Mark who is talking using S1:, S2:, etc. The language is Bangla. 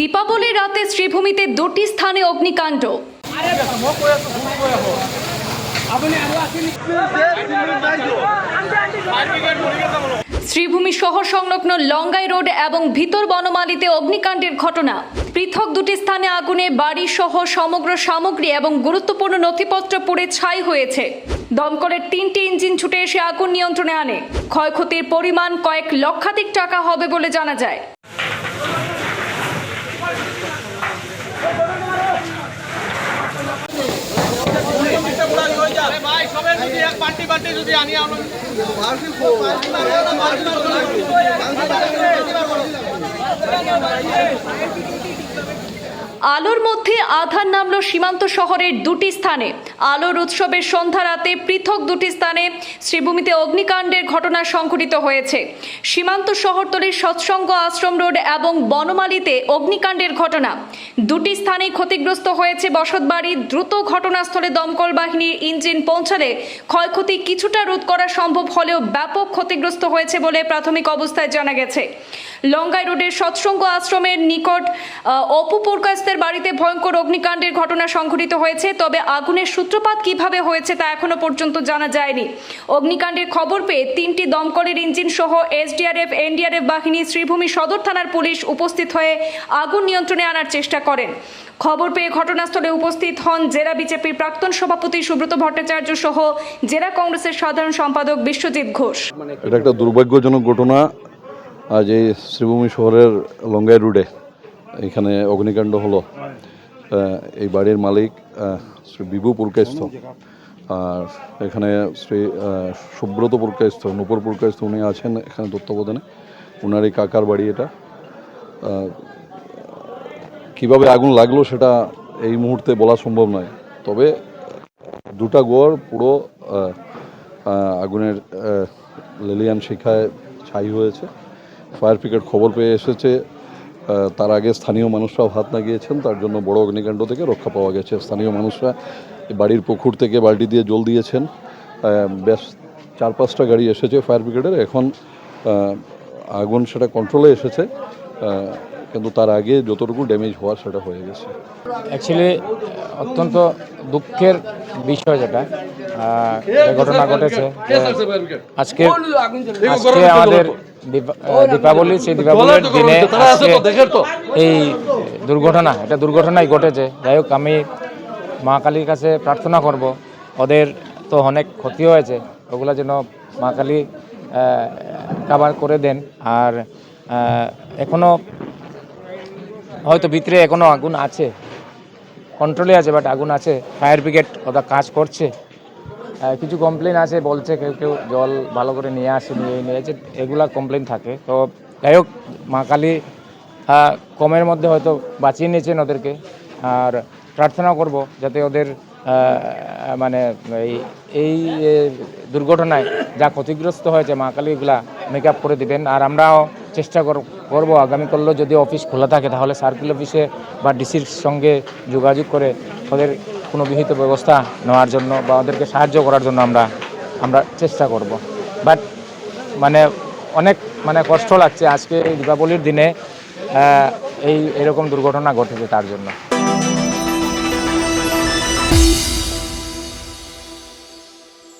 S1: দীপাবলির রাতে শ্রীভূমিতে দুটি স্থানে অগ্নিকাণ্ড। শ্রীভূমি শহর সংলগ্ন লঙ্গাই রোড এবং ভিতর বনমালিতে অগ্নিকাণ্ডের ঘটনা। পৃথক দুটি স্থানে আগুনে বাড়ি সহ সমগ্র সামগ্রী এবং গুরুত্বপূর্ণ নথিপত্র পুড়ে ছাই হয়েছে। দমকলের তিনটি ইঞ্জিন ছুটে এসে আগুন নিয়ন্ত্রণে আনে। ক্ষয়ক্ষতির পরিমাণ কয়েক লক্ষাধিক টাকা হবে বলে জানা যায়।
S2: ভাই সবাই যদি এক পার্টি পার্টি যদি আনি আমরা
S1: আলোর মধ্যে আধার নামল সীমান্ত শহরের দুটি স্থানে। আলোর উৎসবের সন্ধ্যা রাতে পৃথক দুটি স্থানে শ্রীভূমিতে অগ্নিকাণ্ডের ঘটনা সংঘটিত হয়েছে। সীমান্ত শহরতলির সৎসঙ্গ আশ্রম রোড এবং বনমালীতে অগ্নিকাণ্ডের ঘটনা। দুটি স্থানেই ক্ষতিগ্রস্ত হয়েছে বসতবাড়ি দ্রুত ঘটনাস্থলে দমকল বাহিনীর ইঞ্জিন পৌঁছালে ক্ষয়ক্ষতি কিছুটা রোধ করা সম্ভব হলেও ব্যাপক ক্ষতিগ্রস্ত হয়েছে বলে প্রাথমিক অবস্থায় জানা গেছে। লঙ্গাই রোডের সৎসঙ্গ আশ্রমের নিকট অপু পুরকাস্তের বাড়িতে ভয়ঙ্কর অগ্নিকাণ্ডের ঘটনা সংঘটিত হয়েছে, তবে আগুনের সূত্রপাত কীভাবে হয়েছে তা এখনও পর্যন্ত জানা যায়নি। অগ্নিকাণ্ডের খবর পেয়ে তিনটি দমকলের ইঞ্জিন সহ এসডিআরএফ, এনডিআরএফ বাহিনী শ্রীভূমি সদর থানার পুলিশ উপস্থিত হয়ে আগুন নিয়ন্ত্রণে আনার চেষ্টা করেন। খবর পেয়ে ঘটনাস্থলে উপস্থিত হন জেলা বিজেপির প্রাক্তন সভাপতি সুব্রত ভট্টাচার্য সহ জেলা কংগ্রেসের সাধারণ সম্পাদক বিশ্বজিৎ ঘোষ।
S3: এটা একটা দুর্ভাগ্যজনক ঘটনা। আজ এই শ্রীভূমি শহরের লঙ্গাই রোডে এখানে অগ্নিকাণ্ড হলো। এই বাড়ির মালিক শ্রী বিভু পুরকাইস্থ আর এখানে শ্রী সুব্রত পুরকাইস্থ নূপুর পুরকাইস্থ উনি আছেন এখানে তত্ত্বাবধানে। ওনার এই কাকার বাড়ি এটা। কীভাবে আগুন লাগল সেটা এই মুহূর্তে বলা সম্ভব নয়। তবে দুটা গড় পুরো আগুনের লেলিয়ান শিখায় ছাই হয়েছে। ফায়ার ব্রিগেড খবর পেয়ে এসেছে। তার আগে স্থানীয় মানুষরাও হাত লাগিয়েছেন তার জন্য বড় অগ্নিকাণ্ড থেকে রক্ষা পাওয়া গেছে। স্থানীয় মানুষরা বাড়ির পুকুর থেকে বালতি দিয়ে জল দিয়েছেন। বেশ চার পাঁচটা গাড়ি এসেছে ফায়ার ব্রিগেডের। এখন আগুন সেটা কন্ট্রোলে এসেছে কিন্তু তার আগে যতটুকু ড্যামেজ হওয়ার সেটা হয়ে গেছে।
S4: অ্যাকচুয়ালি অত্যন্ত দুঃখের বিষয় যেটা। ঘটনা ঘটেছে আজকে আজকে আমাদের দীপাবলি সেই দীপাবলির দিনে এই দুর্ঘটনা এটা দুর্ঘটনাই ঘটেছে। যাই হোক আমি মা কালীর কাছে প্রার্থনা করব। ওদের তো অনেক ক্ষতি হয়েছে ওগুলো যেন মা কালী কাবার করে দেন। আর আহ, এখনও হয়তো ভিতরে এখনও আগুন আছে কন্ট্রোলে আছে বাট আগুন আছে। ফায়ার ব্রিগেড ওটা কাজ করছে। কিছু কমপ্লেন আছে, বলছে কেউ কেউ জল ভালো করে নিয়ে আসেনি এই নিয়ে আসে এগুলা কমপ্লেন থাকে। তো যাই হোক, মা কালী কমের মধ্যে হয়তো বাঁচিয়ে নিয়েছেন ওদেরকে। আর প্রার্থনা করব যাতে ওদের মানে এই এই দুর্ঘটনায় যা ক্ষতিগ্রস্ত হয়েছে মা কালী, এগুলা মেক আপ করে দিবেন। আর আমরাও চেষ্টা কর- করব আগামীকালও যদি অফিস খোলা থাকে, তাহলে সার্কেল অফিসে বা ডিসির সঙ্গে যোগাযোগ করে ওদের কোনো বিহিত ব্যবস্থা নেওয়ার জন্য বা ওদেরকে সাহায্য করার জন্য আমরা আমরা চেষ্টা করব। বাট মানে অনেক মানে কষ্ট লাগছে আজকে এই দীপাবলির দিনে এই, এরকম দুর্ঘটনা ঘটেছে তার জন্য।